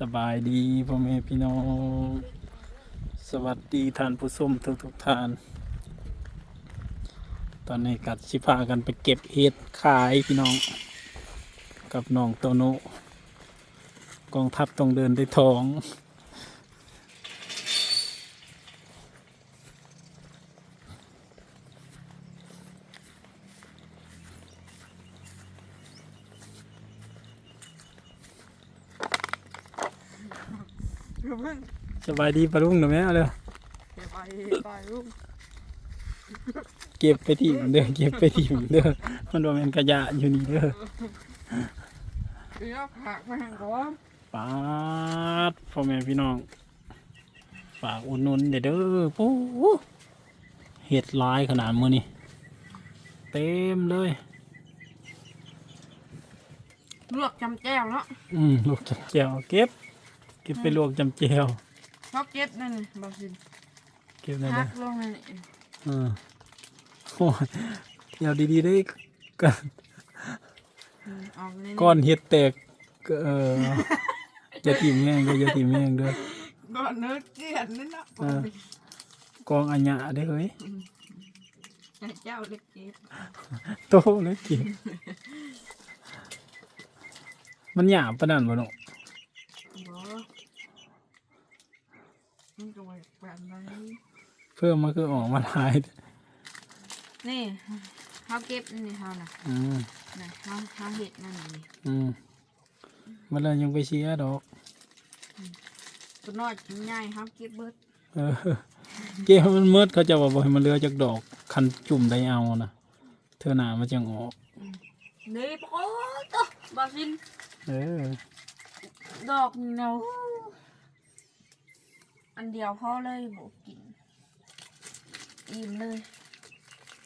สบายดีพ่อแม่พี่น้อง สวัสดีท่านผู้ชมทุกทุกท่าน ตอนนี้กัดชิพากันไปเก็บเห็ดขายพี่น้อง กับน้องโตโนกองทัพต้องเดินด้วยท้อง เดี๋ยวเพิ่งสบายดีปะลุงหนูไหมเอาเลยเดี๋ยวไปไปลูกเก็บไปที่เด้อเก็บไปที่เด้อมันว่าแมันกระยะอยู่นี่เด้อเดี๋ยวผักมาให้ก่อนปาดพ่อแม่พี่น้องฝากอุดหนุนเด้อเด้อปู๊เห็ดหลายขนาดมือนี่เต็มเลยลวกจำแจ้วเนาะอืมลวกจำแจวเก็บ เก็บไปลวกจำแจวชอบเก็บนั่นนี่บอกสิเก็บได้เลพัยกลงนั่นนี่อืมโอ้ยเดี๋ยวดีๆได้กันอืมเอาในก้อนเห็ดแตกก็เอออย่าตีมแม่งก็อย่าตีมแม่งเด้อก้อนเนื้อเกลียดนี่เนาะเออ กองอัญญะได้อเฮ้ยให้เจ้าเล็กเก็บโตเลยกินมันหยาบปานนั้นบ่เนาะ บ่ มันก็ไว้แบบนี้เพิ่มมาคือออกมาหลายนี่เขาเก็บนี่เขาน่ะอืมน่ะเขาเขาเห็ดนั่นนี่อืมมันเลยยังไปเชียร์ดอกตัวน้อยชิ้นใหญ่เขาเก็บเบิดเออเกมมันมืดเขาจะว่าบ่ให้มันเหลือจากดอกคันจุ่มได้เอานะเธอหนามันจังออกนี่โอ้ยตัวบอกสิเออดอกนี่เนาะ อันเดียวพอเลยบอกกิน อิ่มเลย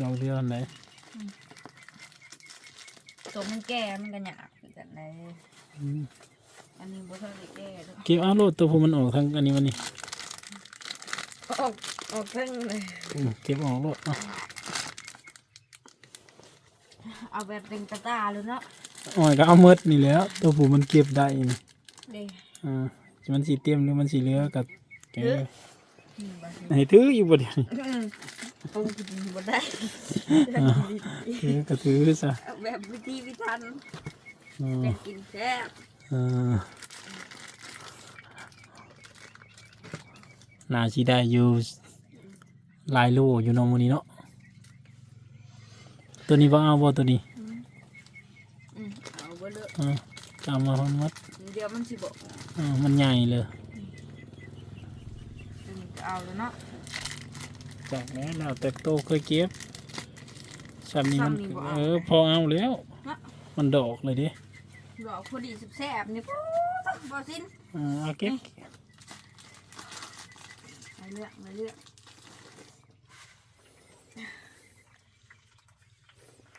ดอกเดียวอันไหนตัวมันแก่มันก็หยาบคือกันเลยอืมอันนี้บ่เท่าได้แก่ด้วยเก็บเอาโลดตัวผู้มันออกทางอันนี้มันนี่ออกออกทั้งเลย อืมเก็บออกโลดเอาเอาแบบเป็นกระตาเลยเนาะอ้อยก็เอามืดนี่แหล้ว ตัวผู้มันเก็บได้นี่เด้อ่ามันสีเต็มหรือมันสีเหลือกับแกนี่บ่สิ ให้ถืออยู่บ่เดี๋ยวนี้อืมปรุงกินบ่ได้ถือก็ถือซะเอาแบบวิธีวิธันอืมจะกินแซ่บเออน่าสิได้อยู่หลายโลอยู่เน้องมื้อนี้เนาะตัวนี้บ่เอาบ่ตัวนี้อืมเอาบ่เลอะเออตามมาฮอนมัดเดี๋ยวมันสิบ่เออมันใหญ่เลยตัวนี้ก็ เอาแล้วเนาะจากนั้นแล้วแต่โตเคยเก็บซ้ำนี้มันซ้ำนี่บ่เอาเออพอเอาแล้วเนาะมันดอกเลยดิดอกพอดีแซ่บๆนี่ปุ๊บบ่สิ้นเออเอาเก็บไปเลือกไปเลือก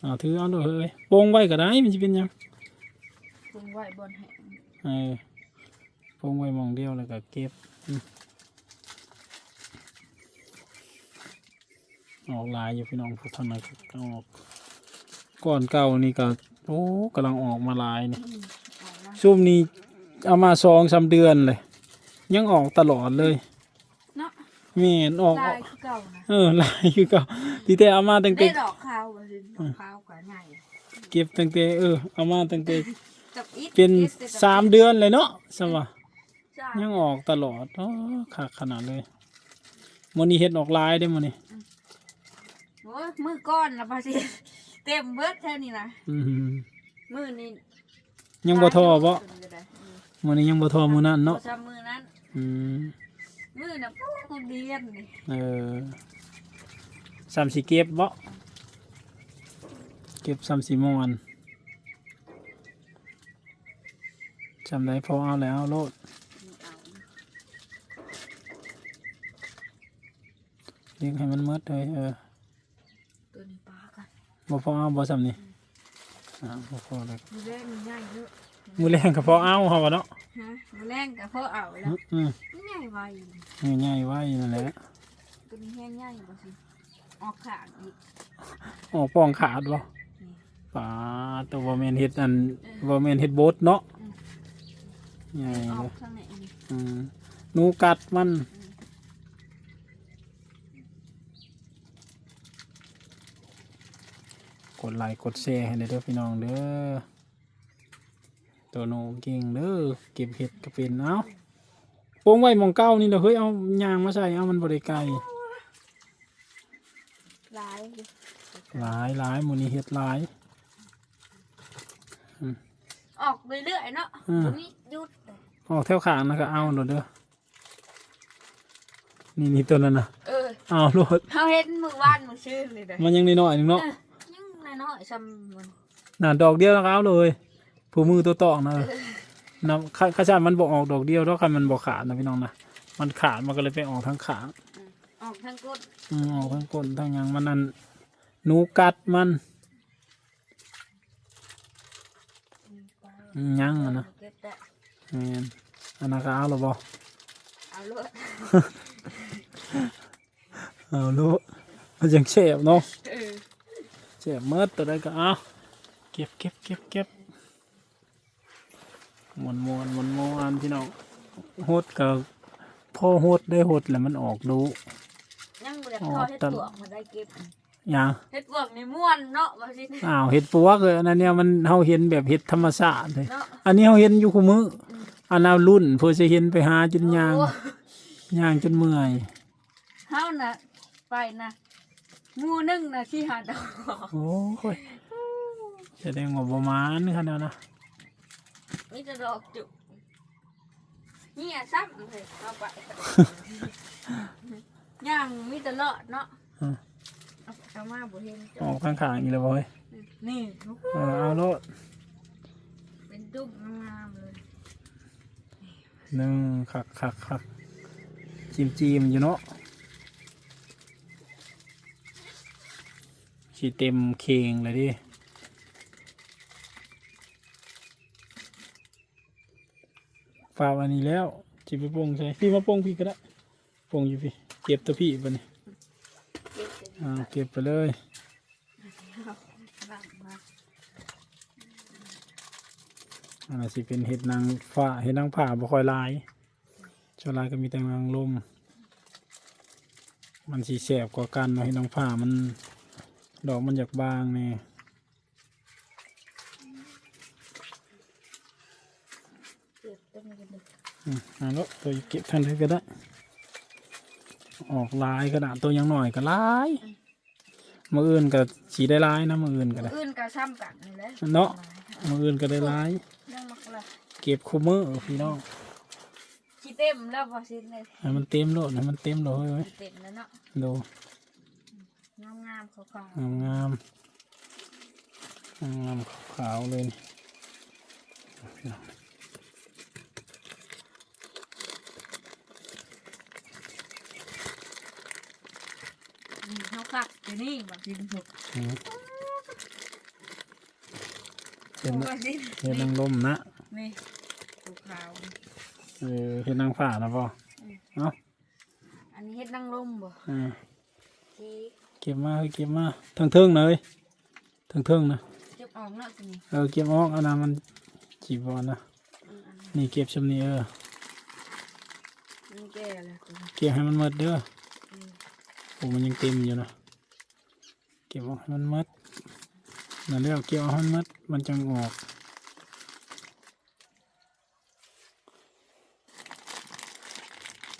เอาถือเอาด้วยเฮ้ยโปงไว้ก็ได้มันจะเป็นหยังปรุงไว้บนแห้งเออโปงไว้หมองเดียวแล้วก็เก็บ อืมออกหลายอยู่พี่น้องพวกท่านนะก็ออกก่อนเก่านี่ก็โอ้กำลังออกมาหลายนี่อืมออกมาซุ่มนี้เอามาสองสามเดือนเลย ยังออกตลอดเลยเนาะแม่นออกลายคือเก่านะเออหลายคือเก่าที่แต่เอามาตั้งแต่ได้ดอกขาวบ่สิ้นดอกขาวกว่าใหญ่เก็บตั้งแต่เออเอามาตั้งแต่กับอีทเป็นอีทแต่สามเดือนเลยเนาะสมะจ้ายังออกตลอดอ๋อขาดขนาดเลยมันนี้เห็ดออกลายได้มันนี่โอ้ยมือก้อนนะบ่สิ้นเต็มเบิดแค่นี้นะอืมมือนี่ยังบ่ทอบ่อืมมันนี้ยังบ่ทอมือนั่นบ่เนาะซ้ำมือนั้นอืมมือน่ะปุ๊บเดียนนี่เออสามสีเก็บบ่เก็บสามสีมอนจำได้พอเอาแล้วโลดเอาเลี้ยงให้มันหมดเลยเออตัวนี้ปลากัน บ่พอเอาบ่สำนี่อ่าบ่พอเลยมือแรงมันใหญ่เยอะมือแรงก็พอเอาเฮาว่าเนาะฮะมือแรงกับพ่อเอาแล้วอืมมันใหญ่ไวง่ายๆไว้นั่นแหละตัวนี้แห้งใหญ่บ่สิออกขางอีกออกป้องขาดบ่ป่าตัวบ่แม่นเฮ็ดอันบ่แม่นเฮ็ดโบสถ์เนาะใหญ่อเลอยกทางไหนนี่อืมหนูกัดมัน กดไลค์กดแชร์ให้เลยเด้อพี่น้องเด้อตัวหนูเก่งเด้อเก็บเห็ดก็เป็นเอ้าโป้งไว้หมองเก้านี่เด้อเฮ้ยเอายางมาใส่เอามันบริไกลร้ายอยู่หลายหลายหมูนี้เห็ดหลายออกเรื่อยๆเนาะอืมตรงนี้หยุดเลยออกแถวขางนะก็เอาโดดเด้อนี่นี่ตัวนั้นนะเออเอาโลดเขาเห็นมือวานมือชื่นเลยเด้อมันยังน้อยๆหนึงเนาะเออยัง น้อยๆซ้ำมันน่ะดอกเดียวแล้วก็เอาเลย ผู้มือตัวตอกนะนะข้าข้าชาติมันบอกออกดอกเดียวแล้วคันมันบอกขาดนะพี่น้องนะมันขาดมันก็เลยไปออกทั้งขาออกทางก้นอืมออกทั้งก้นทั้งหยังมันนั่นหนูกัดมันอืมยังอะนะเก็บได้แม่นอันนั้นก็เอาหรอบอเอาเลยเอาลูกมันยังเฉบเนาะเออ เฉบเมื่อตัวใดก็เอาเก็บเก็บเก็บเก็บมวนมวนมวนมวนพี่น้องโหดกับพ่อโหดได้โหดแล้วมันออกดูยังบ่ได้อ๋อพอเฮ็ดแต่ปวกมาได้เก็บอย่างเฮ็ดปวกนี่ม่วนเนาะว่าสิอ้าวเห็ดปวกเลยอันนั้นเนี่ยมันเฮาเห็นแบบเห็ดธรรมชาติเลยเนาะอันนี้เฮาเห็นอยู่คู่มืออันนั้นรุ่นเพื่อจะเห็นไปหาจนยางโอ้ยางจนเมื่อยเฮาน่ะไปนะ หมู่หนึงน่ะที่หาดอกโอ้ยแสดงว่าประมาณขนาดนะมีแต่ดอกจุกเนี่ยซ้ำเลยเอาไปย่างมีแต่เลาะเนาะอืมเอาเอามาบ่เห็นออกข้างๆอีกแล้วบ่เฮ้ยนี่เออเอาโลดเป็นจุกงามๆเลยหนึ่งคักคักคักจิมจิมอยู่เนาะ สีเต็มเข่งเลยดิฝากอันนี้แล้วจิไปปงใช่พี่มาปงพี่ก็ได้ปงอยู่พี่เก็บตัวพี่ไปนี่เก็บเป็นอ่าเก็บไปเลยอันนั้สิเป็นเห็ดนางฟ้าเห็ดนางผ่าบ่ค่อยลายชลายก็มีแต่นางลมมันสีแสบกว่ากันเนาะเห็ดนางผ่ามัน ดอกมันอยากบางแน่เก็บต้นกันเลยอืมเอาละตัวเก็บทันทีก็ได้ ออกลายกระดาษตัวยังหน่อยก็หลายมืออื่นก็สีได้หลายนะมืออื่นก็ได้อื่นก็ซ้ำกันนี่แหละเนาะมืออื่นก็ได้หลายยังมักละเก็บคู่มือพี่น้องสิเต็มแล้วบ่สิเลยให้มันเต็มโลดให้มันเต็มโลดเฮ้ยเต็มแล้วเนาะดู งามๆขาวงามงามงามขาวๆเลยนี่ๆนี่เฮาคักอยู่นี่บ่สิถูกอืมเห็นบ่สิเห็นนางลมนะนี่ขาวเออเห็นนางฝ่านะป่เอ้าๆอันนี้เฮ็ดนางลมบ่อ่าที่ เก็บมาเฮ้ยเก็บมาทั้งเทิงๆเลยทั้งเทิงๆนะเก็บออกเนาะสินี่เออเก็บออกอันนั้นมันจีบอลนะอืมอันนี่เก็บชำนี้เออนี้แก่แล้วตัวนี้เก็บให้มันหมดเด้ออืมโอ้มันยังเต็มอยู่นะเก็บออกให้มันหมดนั่นแล้วเก็บออกให้มันหมดมันจังออก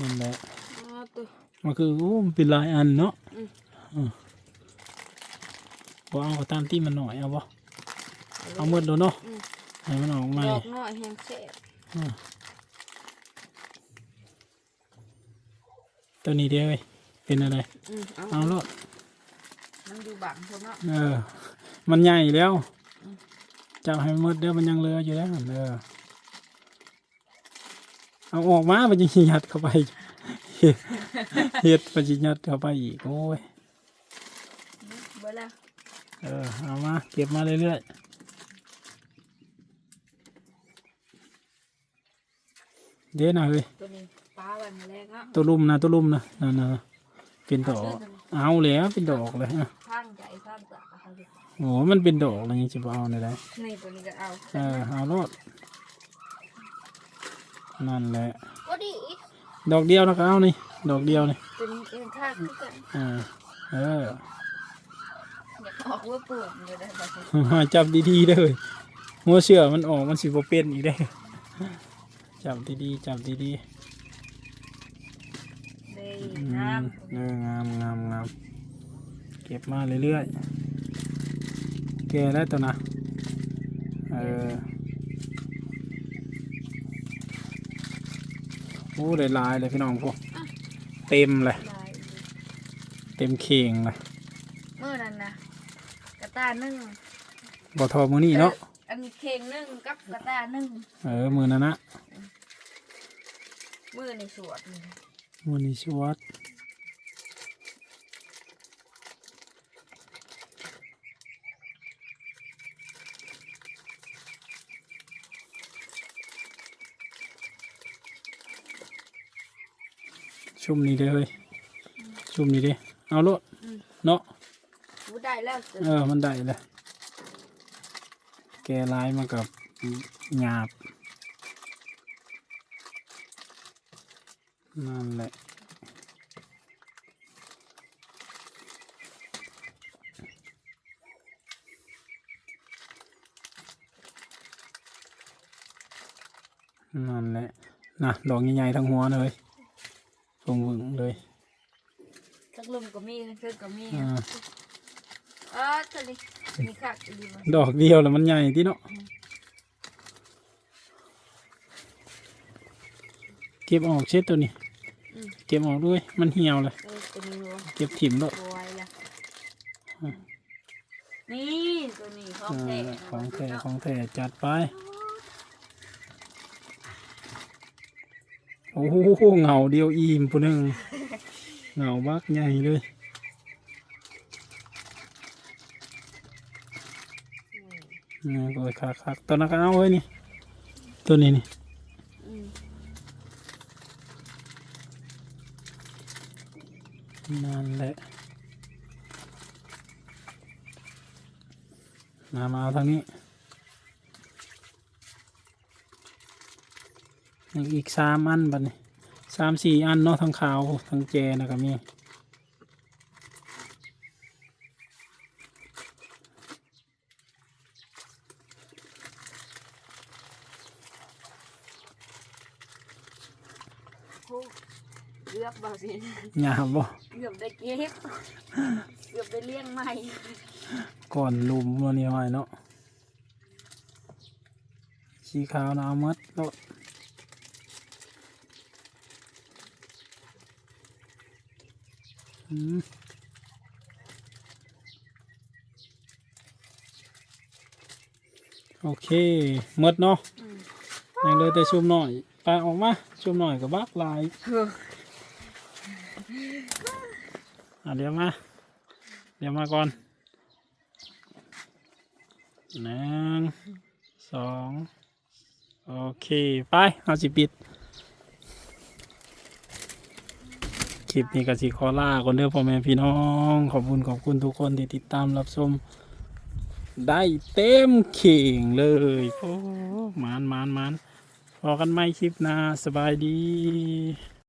นั่นแหละอ๋อตัวมันคือโอ้มันเป็นหลายอันเนาะอืมอืม บ่เอาก็ตามที่มันหน่อยเอาบ่เอาหมดแล้วเนาะอืมให้มันออกใหม่ดอกน้อยแห้งแซ่บอืมตัวนี้เดียวเว้ยเป็นอะไรอืมเอาเอาโลดมันอยู่บังพุ่นเนาะเออ มันใหญ่แล้วอืมจับให้หมดเดี๋ยวมันยังเหลืออยู่แล้วเออเอาออกมามันจะยัดเข้าไปเฮ็ดเฮ็ดมันจะยัดเข้าไปอีกโอ้ยเบิด แล้ว เออเอามา เก็บมาเรื่อยๆเดี๋ยวนะเฮ้ยตัวนี้ปลาไว้มาแรกเนาะตัวลุ่มนะตัวลุ่มนะนั่นนะเป็นดอก เอาชื่อตัวนี้เอาแล้วเป็นดอกเลยฮะข้างใหญ่ข้างตะเอาดิโอ้มันเป็นดอกอะไรยังจะเอาได้ไดนี่ตัวนี้ก็เอาเออเอาโลดนั่นแหละก็ดีดอกเดียวนะครับเอานี่ดอกเดียวนี่เป็นเองค่าคือกันอ่าเออ อยากออกว่าปลูกอยู่ได้แบบนี้จับดีๆเด้อหัวเชื่อมันออกมันสิบ่เป็นอีกได้อจับดีๆจับดีเลยๆอืน้มเอองามงามงามเก็บมาเรื่อยๆแก่แล้วตัวนะเออโอ้ได้หลายเลยพี่น้องพวกเต็มเลยำลาย เต็มเข่งเลย เมื่อนั้นนะกระ ตานึ่งบ่ทอมือนี่เนาะอันเข่งนึ่งกับกระตานึ่งเออมือนั้นนะมือในสวนนี่มือนี้ชวดชุ่มนี้เด้อเฮ้ยชุ่มนี้เด้เอาโลดเนาะกูได้ แล้วจ้ะเออ มันได้เลยแกร้ายมากับหยาบ นั่นแหละนั่นแหละนะดอกใหญ่ๆทั้งหัวเลยทรงวึงเลยสักลุมก็มีทั้งคืนก็มี อ่า อ๋อตัวนี้มีคักดีมั้ยดอกเดียวแล้วมันใหญ่ที่เนาะเก็บออกเช็ดตัวนี้ เก็บออกด้วย มันเหี่ยวเลย เออตัวนี้วะเก็บถิ่มแล้วบอยละนี่ตัวนี้ของอ่าแท้ของแท้ของแท้จัดไป โอ้โหเหงาเดียวอิ่มปุ่นหนึ่งเหงาบักใหญ่เลย นี่ก็เลยคักคักๆตัวนั้นก็เอาไว้นี่ ตัวนี้นี่นั่นแหละมามาเอาทางนี้ อีกสามอันบัดนี้สามสี่อันเนาะทั้งขาวทั้งแจนะครับมี โอ้เกือบบ่สิ หยาบบ่เกือบได้เก็บเกือบได้เลี้ยงใหม่ก่อนลุมวันนี้หอยเนาะสีขาวนะเอาหมัดโลดอืมโอเคหมดเนาะอืมยังเหลยแต่ชุมหน่อยไปออกมาชุมหน่อยกับบักหลายเอะเดี๋ยวมา เดี๋ยวมาก่อนหนึ่งสองโอเคไปเอาสิปิด คลิปนี้ก็สิขอลาคนเด้อพ่อแม่พี่น้อง ขอบคุณขอบคุณทุกคนที่ติดตามรับชม ได้เต็มเข่งเลยโอ้มานมานมานพอกันไหมคลิปหน้าสบายดี